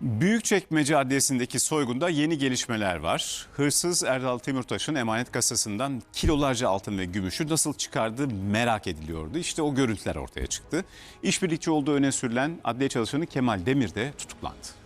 Büyükçekmece Adliyesi'ndeki soygunda yeni gelişmeler var. Hırsız Erdal Timurtaş'ın emanet kasasından kilolarca altın ve gümüşü nasıl çıkardığı merak ediliyordu. İşte o görüntüler ortaya çıktı. İşbirlikçi olduğu öne sürülen adliye çalışanı Kemal Demir de tutuklandı.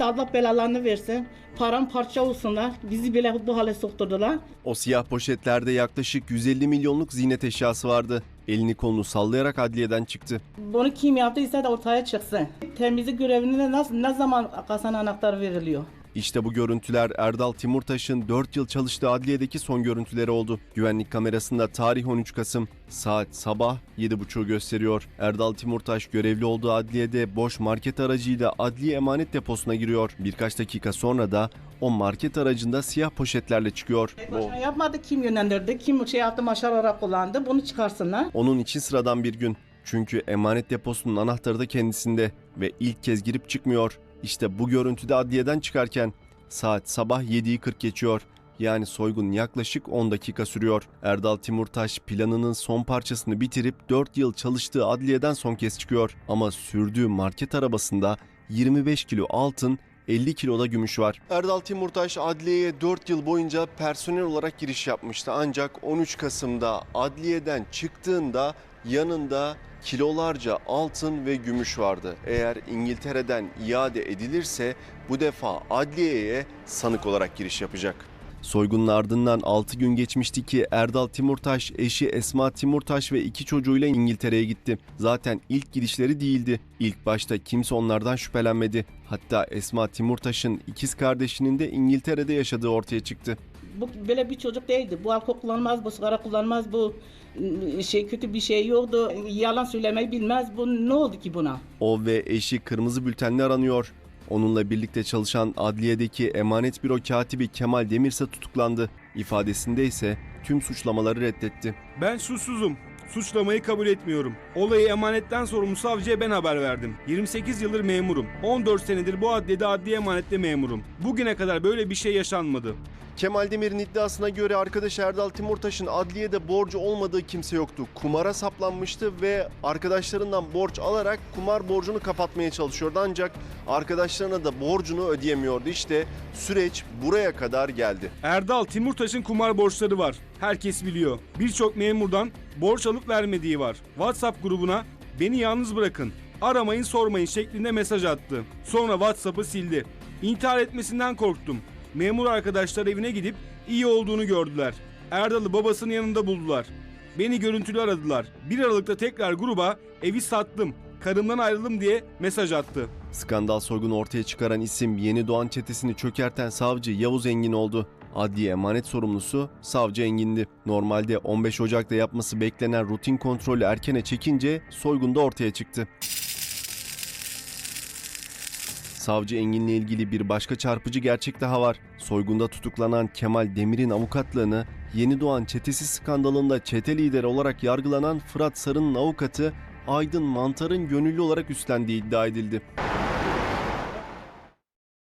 Yaptıysa Allah belalarını versin. Paramparça olsunlar. Bizi bile bu hale sokturdular. O siyah poşetlerde yaklaşık 150 milyonluk ziynet eşyası vardı. Elini kolunu sallayarak adliyeden çıktı. Bunu kim yaptıysa da ortaya çıksın. Temizlik görevine nasıl, ne zaman kasanın anahtarı veriliyor? İşte bu görüntüler Erdal Timurtaş'ın 4 yıl çalıştığı adliyedeki son görüntüleri oldu. Güvenlik kamerasında tarih 13 Kasım, saat sabah 7.30'u gösteriyor. Erdal Timurtaş görevli olduğu adliyede boş market aracıyla adliye emanet deposuna giriyor. Birkaç dakika sonra da o market aracında siyah poşetlerle çıkıyor. Başına yapmadı kim yönlendirdi, kim şey yaptı maşar olarak kullandı bunu çıkarsınlar. Onun için sıradan bir gün. Çünkü emanet deposunun anahtarı da kendisinde ve ilk kez girip çıkmıyor. İşte bu görüntüde adliyeden çıkarken saat sabah 7'yi 40 geçiyor. Yani soygun yaklaşık 10 dakika sürüyor. Erdal Timurtaş planının son parçasını bitirip 4 yıl çalıştığı adliyeden son kez çıkıyor. Ama sürdüğü market arabasında 25 kilo altın 50 kiloda gümüş var. Erdal Timurtaş adliyeye 4 yıl boyunca personel olarak giriş yapmıştı. Ancak 13 Kasım'da adliyeden çıktığında yanında kilolarca altın ve gümüş vardı. Eğer İngiltere'den iade edilirse bu defa adliyeye sanık olarak giriş yapacak. Soygunun ardından 6 gün geçmişti ki Erdal Timurtaş, eşi Esma Timurtaş ve iki çocuğuyla İngiltere'ye gitti. Zaten ilk gidişleri değildi. İlk başta kimse onlardan şüphelenmedi. Hatta Esma Timurtaş'ın ikiz kardeşinin de İngiltere'de yaşadığı ortaya çıktı. Bu böyle bir çocuk değildi. Bu alkol kullanmaz, bu sigara kullanmaz, bu ıı, şey kötü bir şey yoktu. Yalan söylemeyi bilmez. Bu ne oldu ki buna? O ve eşi kırmızı bültenle aranıyor. Onunla birlikte çalışan adliyedeki emanet büro katibi Kemal Demirse tutuklandı. İfadesinde ise tüm suçlamaları reddetti. Ben suçsuzum. Suçlamayı kabul etmiyorum. Olayı emanetten sorumlu savcıya ben haber verdim. 28 yıldır memurum. 14 senedir bu adliyede adliye emanette memurum. Bugüne kadar böyle bir şey yaşanmadı. Kemal Demir'in iddiasına göre arkadaş Erdal Timurtaş'ın adliyede borcu olmadığı kimse yoktu. Kumara saplanmıştı ve arkadaşlarından borç alarak kumar borcunu kapatmaya çalışıyordu. Ancak arkadaşlarına da borcunu ödeyemiyordu. İşte süreç buraya kadar geldi. Erdal Timurtaş'ın kumar borçları var. Herkes biliyor. Birçok memurdan borç alıp vermediği var. WhatsApp grubuna beni yalnız bırakın. Aramayın sormayın şeklinde mesaj attı. Sonra WhatsApp'ı sildi. İntihar etmesinden korktum. Memur arkadaşlar evine gidip iyi olduğunu gördüler. Erdal'ı babasının yanında buldular. Beni görüntülü aradılar. 1 Aralık'ta tekrar gruba evi sattım, karımdan ayrıldım diye mesaj attı. Skandal soygunu ortaya çıkaran isim Yeni Doğan çetesini çökerten savcı Yavuz Engin oldu. Adliye emanet sorumlusu savcı Engin'di. Normalde 15 Ocak'ta yapması beklenen rutin kontrolü erkene çekince soygunda ortaya çıktı. Savcı Engin'le ilgili bir başka çarpıcı gerçek daha var. Soygunda tutuklanan Kemal Demir'in avukatlığını Yeni Doğan çetesi skandalında çete lideri olarak yargılanan Fırat Sarı'nın avukatı Aydın Mantar'ın gönüllü olarak üstlendiği iddia edildi.